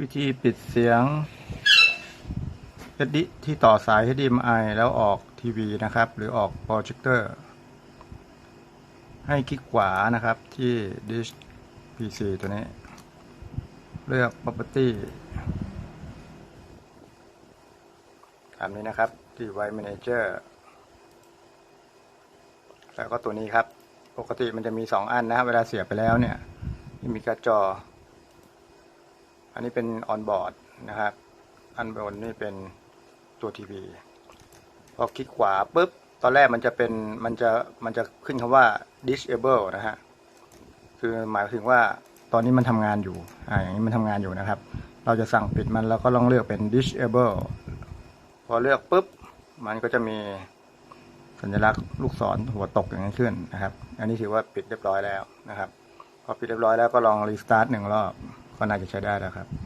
วิธีปิดเสียง HD ที่ต่อสาย HDMI แล้วออกทีวีนะครับ หรือออกโปรเจคเตอร์ ให้คลิกขวานะครับที่ Dish PC ตัวนี้ เลือก Property ตามนี้นะครับ Device Manager แล้วก็ตัวนี้ครับ ปกติมันจะมี 2 อันนะครับเวลาเสียบไปแล้วเนี่ย ที่มีกร์ดจอ อันนี้เป็นออนบอร์ดนะครับ อันบนนี่เป็นตัวทีวีพอคลิกขวาปุ๊บ ตอนแรกมันจะเป็น มันจะ มันจะขึ้นคำว่า disable นะฮะ คือหมายถึงว่าตอนนี้มันทำงานอยู่ อ่า อย่างนี้มันทำงานอยู่นะครับ เราจะสั่งปิดมันเราก็ลองเลือกเป็น disable พอเลือกปุ๊บ มันก็จะมีสัญลักษณ์ลูกศรหัวตกอย่างนี้ขึ้นนะครับ อันนี้ถือว่าปิดเรียบร้อยแล้วนะครับ พอปิดเรียบร้อยแล้วก็ลองรีสตาร์ทหนึ่งรอบ ก็น่าจะใช้ได้แล้วครับ